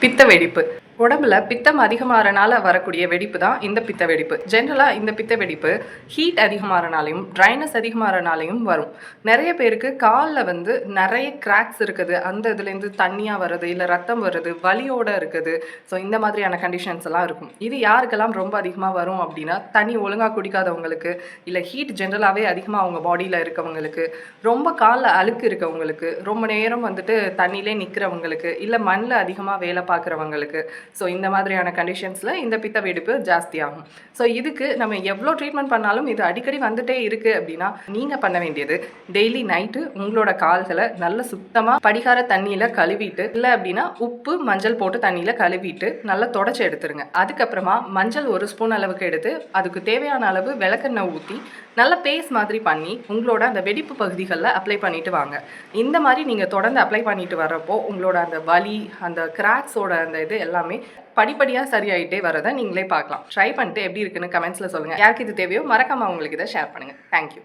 பித்த வெடிப்பு உடம்புல பித்தம் அதிகமாகறனால வரக்கூடிய வெடிப்பு தான் இந்த பித்த வெடிப்பு. ஜென்ரலாக இந்த பித்த வெடிப்பு ஹீட் அதிகமாகறனாலையும் ட்ரைனஸ் அதிகமாகறனாலையும் வரும். நிறைய பேருக்கு காலில் வந்து நிறைய கிராக்ஸ் இருக்குது. அந்த இதுலேருந்து தண்ணியாக வருது இல்லை ரத்தம் வருது வலியோட இருக்குது. ஸோ இந்த மாதிரியான கண்டிஷன்ஸ் எல்லாம் இருக்கும். இது யாருக்கெல்லாம் ரொம்ப அதிகமாக வரும் அப்படின்னா தண்ணி ஒழுங்காக குடிக்காதவங்களுக்கு இல்லை ஹீட் ஜென்ரலாகவே அதிகமாக அவங்க பாடியில் இருக்கவங்களுக்கு ரொம்ப காலில் அழுக்கு இருக்கவங்களுக்கு ரொம்ப நேரம் வந்துட்டு தண்ணியிலே நிற்கிறவங்களுக்கு இல்லை மண்ணில் அதிகமாக வேலை பார்க்குறவங்களுக்கு ஸோ இந்த மாதிரியான கண்டிஷன்ஸில் இந்த பித்த வெடிப்பு ஜாஸ்தியாகும். ஸோ இதுக்கு நம்ம எவ்வளோ ட்ரீட்மெண்ட் பண்ணாலும் இது அடிக்கடி வந்துட்டே இருக்குது அப்படின்னா நீங்கள் பண்ண வேண்டியது டெய்லி நைட்டு உங்களோட கால்களை நல்ல சுத்தமாக படிகார தண்ணியில் கழுவிட்டு இல்லை அப்படின்னா உப்பு மஞ்சள் போட்டு தண்ணியில் கழுவிட்டு நல்லா தொடச்சி எடுத்துருங்க. அதுக்கப்புறமா மஞ்சள் ஒரு ஸ்பூன் அளவுக்கு எடுத்து அதுக்கு தேவையான அளவு விளக்கெண்ணெய் ஊற்றி நல்ல பேஸ்ட் மாதிரி பண்ணி உங்களோட அந்த வெடிப்பு பகுதிகளில் அப்ளை பண்ணிட்டு வாங்க. இந்த மாதிரி நீங்கள் தொடர்ந்து அப்ளை பண்ணிட்டு வர்றப்போ உங்களோட அந்த வலி அந்த கிராக்ஸோட அந்த இது எல்லாமே படிப்படியாக சரியாயிட்டே வரதை நீங்களே பார்க்கலாம். ட்ரை பண்ணிட்டு எப்படி இருக்குன்னு கமெண்ட்ஸில் சொல்லுங்கள் யாருக்கு இது தேவையோ மறக்காமல் உங்களுக்கு இதை ஷேர் பண்ணுங்கள் தேங்க்யூ